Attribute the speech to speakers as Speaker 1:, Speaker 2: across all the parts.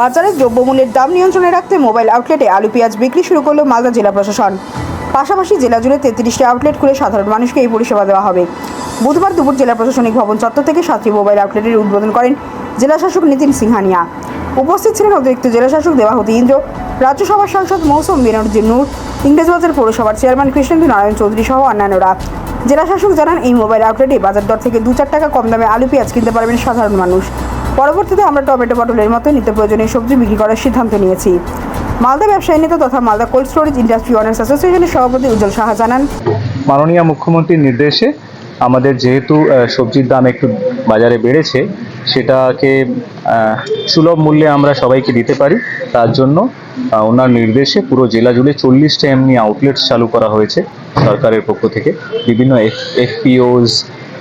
Speaker 1: বাজারে দ্রব্যমূল্যের দাম নিয়ন্ত্রণে রাখতে মোবাইল আউটলেটে আলু পেঁয়াজ বিক্রি শুরু করল মালদা জেলা প্রশাসন। পাশাপাশি জেলা জুড়ে তেত্রিশটি আউটলেট খুলে সাধারণ মানুষকে এই পরিষেবা দেওয়া হবে। বুধবার দুপুর জেলা প্রশাসনিক ভবন চত্বর থেকে সাতটি মোবাইল আউটলেটের উদ্বোধন করেন জেলাশাসক নীতিন সিংহানিয়া। উপস্থিত ছিলেন অতিরিক্ত জেলা শাসক দেবাহতী ইন্দ্র, রাজ্যসভার সাংসদ মৌসুম বেনর্জি নূর, ইংরেজবাজার পৌরসভার চেয়ারম্যান কৃষ্ণেন্দু নারায়ণ চৌধুরী সহ অন্যান্যরা। জেলা শাসক জানান, এই মোবাইল আউটলেটে বাজার দর থেকে দু চার টাকা কম দামে আলু পেঁয়াজ কিনতে পারবেন সাধারণ মানুষ। পরবর্তীতে আমরা টমেটো পটলের মতো নিত্য প্রয়োজনীয় সবজি বিক্রি করার সিদ্ধান্ত নিয়েছি। মালদা ব্যবসায়ী নেতা তথা Malda cold storage industry owners অ্যাসোসিয়েশনের সভাপতি উজ্জ্বল সাহা জানান।
Speaker 2: মাননীয় মুখ্যমন্ত্রীর নির্দেশে আমাদের যেহেতু সবজির দাম একটু বাজারে বেড়েছে, সেটাকে সুলভ মূল্যে আমরা সবাইকে দিতে পারি। তার জন্য ওনার নির্দেশে পুরো জেলা জুড়ে চল্লিশটা এমনি আউটলেটস চালু করা হয়েছে সরকারের পক্ষ থেকে। বিভিন্ন এফ এফপিওস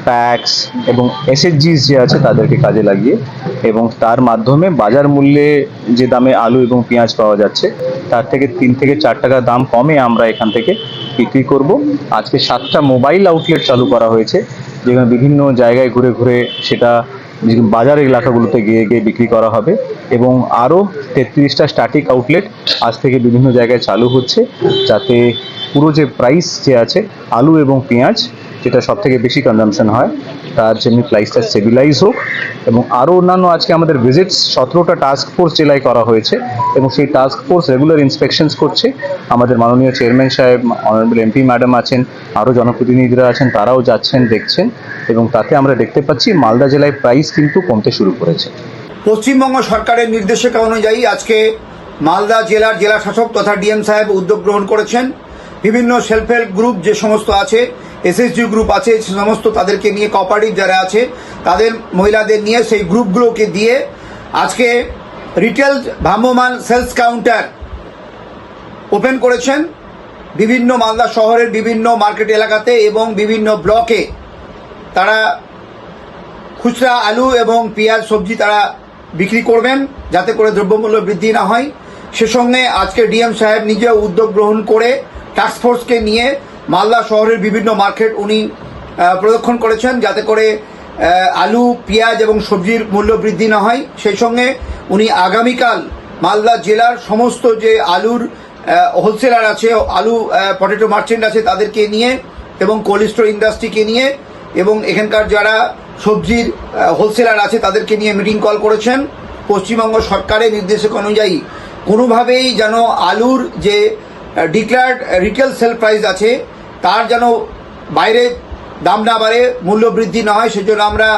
Speaker 2: প্যাক্স এবং এসএসজিস যে আছে তাদেরকে কাজে লাগিয়ে এবং তার মাধ্যমে বাজার মূল্যে যে দামে আলু এবং পেঁয়াজ পাওয়া যাচ্ছে, তার থেকে তিন থেকে চার টাকা দাম কমে আমরা এখান থেকে বিক্রি করব। আজকে সাতটা মোবাইল আউটলেট চালু করা হয়েছে, যেখানে বিভিন্ন জায়গায় ঘুরে ঘুরে সেটা বাজার এলাকাগুলোতে গিয়ে গিয়ে বিক্রি করা হবে এবং আরও তেত্রিশটা স্ট্যাটিক আউটলেট আজ থেকে বিভিন্ন জায়গায় চালু হচ্ছে, যাতে পুরো যে প্রাইস যে আছে, আলু এবং পেঁয়াজ যেটা সব থেকে বেশি কনজামশন হয়, তার জন্য প্রাইসটা স্টেবিলাইজ হোক এবং আরও অন্যান্য আজকে আমাদের ভিজিটস সতেরোটা টাস্ক ফোর্স জেলায় করা হয়েছে এবং সেই টাস্ক ফোর্স রেগুলার ইন্সপেকশনস করছে। আমাদের মাননীয় চেয়ারম্যান সাহেব অনারেবল এমপি ম্যাডাম আছেন, আরও জনপ্রতিনিধিরা আছেন, তারাও যাচ্ছেন, দেখছেন এবং তাতে আমরা দেখতে পাচ্ছি মালদা জেলায় প্রাইস কিন্তু কমতে শুরু করেছে।
Speaker 3: পশ্চিমবঙ্গ সরকারের নির্দেশিকা অনুযায়ী আজকে মালদা জেলার জেলা শাসক তথা ডিএম সাহেব উদ্যোগ গ্রহণ করেছেন। বিভিন্ন সেলফ হেল্প গ্রুপ যে সমস্ত আছে এসএসজি গ্রুপ আছে সমস্ত তাদেরকে নিয়ে কোঅপারেটিভ যারা আছে, তাদের মহিলাদের নিয়ে সেই গ্রুপগুলোকে দিয়ে আজকে রিটেল ভ্রাম্যমান সেলস কাউন্টার ওপেন করেছেন বিভিন্ন মালদা শহরের বিভিন্ন মার্কেট এলাকাতে এবং বিভিন্ন ব্লকে তারা খুচরা আলু এবং পেঁয়াজ সবজি তারা বিক্রি করবেন যাতে করে দ্রব্যমূল্য বৃদ্ধি না হয়। সে সঙ্গে আজকে ডিএম সাহেব নিজে উদ্যোগ গ্রহণ করে টাস্কফোর্সকে নিয়ে মালদা শহরের বিভিন্ন মার্কেট উনি প্রদক্ষণ করেছেন যাতে করে আলু, পেঁয়াজ এবং সবজির মূল্য বৃদ্ধি না হয়। সেই সঙ্গে উনি আগামীকাল মালদা জেলার সমস্ত যে আলুর হোলসেলার আছে, আলু পটেটো মার্চেন্ট আছে তাদেরকে নিয়ে এবং কোল্ড স্টোর ইন্ডাস্ট্রিকে নিয়ে এবং এখানকার যারা সবজির হোলসেলার আছে তাদেরকে নিয়ে মিটিং কল করেছেন। পশ্চিমবঙ্গ সরকারের নির্দেশক অনুযায়ী কোনোভাবেই যেন আলুর যে ডিক্লার্ড রিটেল সেল প্রাইস আছে তার যেন বাইরে দাম না বাড়ে মূল্য বৃদ্ধি না হয়, সেজন্য আমরা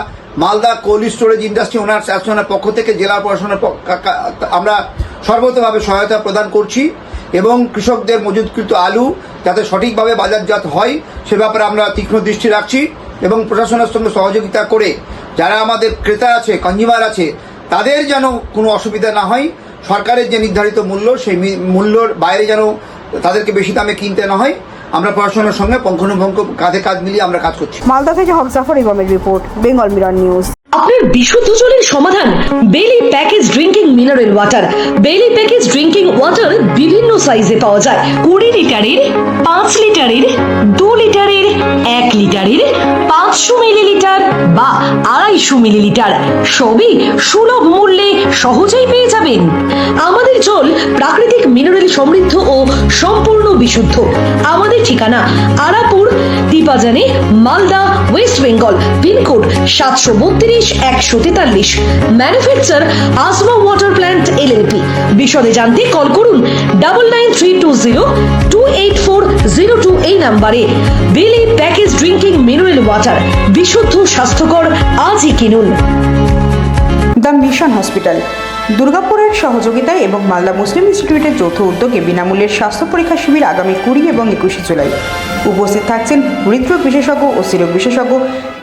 Speaker 3: Malda cold storage industry owners অ্যাসোসিয়েশনের পক্ষ থেকে জেলা প্রশাসনের আমরা সর্বতভাবে সহায়তা প্রদান করছি এবং কৃষকদের মজুতকৃত আলু যাতে সঠিকভাবে বাজারজাত হয়, সে ব্যাপারে আমরা তীক্ষ্ণ দৃষ্টি রাখছি এবং প্রশাসনের সঙ্গে সহযোগিতা করে যারা আমাদের ক্রেতা আছে কনজিউমার আছে, তাদের যেন কোনো অসুবিধা না হয়, সরকারের যে নির্ধারিত মূল্য, সেই মূল্যর বাইরে যেন তাদেরকে বেশি দামে কিনতে না হয়। আমরা পড়াশোনার সঙ্গে পঙ্খানুপঙ্খ কাঁধে কাঁধ মিলিয়ে আমরা কাজ করছি।
Speaker 1: মালদা থেকে হক জাফর ইমামের রিপোর্ট বেঙ্গল মিরর নিউজ।
Speaker 4: আপনার বিশুদ্ধ জলের সমাধান? বেলি প্যাকেজ ড্রিঙ্কিং মিনারেল ওয়াটার বেলি প্যাকেজ ড্রিঙ্কিং ওয়াটার বিভিন্ন সাইজে পাওয়া যায়। কুড়ি লিটারের পাঁচ লিটারের দু লিটারের এক লিটারের পাঁচশো মিলিলিটার বা আড়াইশো মিলিলিটার। সবই সুলভ মূল্যে সহজেই পেয়ে যাবেন। আমাদের জল প্রাকৃতিক মিনারেল সমৃদ্ধ ও সম্পূর্ণ বিশুদ্ধ। আমাদের ঠিকানা আরাপুর দীপাজানে মালদা, ওয়েস্ট বেঙ্গল, পিনকোড সাতশো বত্রিশ, একশো তেতাল্লিশ। Manufacture Asma water plant L LLP বিশদে জানতে কল করুন double nine three two zero two eight four zero two এই নাম্বারে। বেলি প্যাকেজ ড্রিঙ্কিং মিনারেল ওয়াটার, বিশুদ্ধ স্বাস্থ্যকর, আজই কিনুন।
Speaker 1: The mission hospital. দুর্গাপুরের সহযোগিতায় এবং মালদা মুসলিম ইনস্টিটিউটের যৌথ উদ্যোগে বিনামূল্যের স্বাস্থ্য পরীক্ষা শিবির আগামী কুড়ি এবং একুশে জুলাই। উপস্থিত থাকছেন হৃদরোগ বিশেষজ্ঞ ও স্ত্রীরোগ বিশেষজ্ঞ,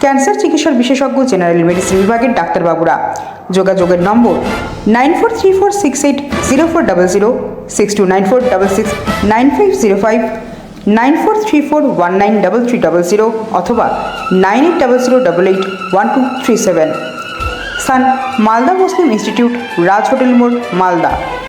Speaker 1: ক্যান্সার চিকিৎসার বিশেষজ্ঞ, জেনারেল মেডিসিন বিভাগের ডাক্তারবাবুরা। যোগাযোগের নম্বর nine four three four six eight zero four double zero, six two nine four double six, nine five zero five, nine four three four one nine double three double zero অথবা nine eight double zero double eight one two three seven. স্থান Malda Muslim institute Raj hotel মোড় মালদা।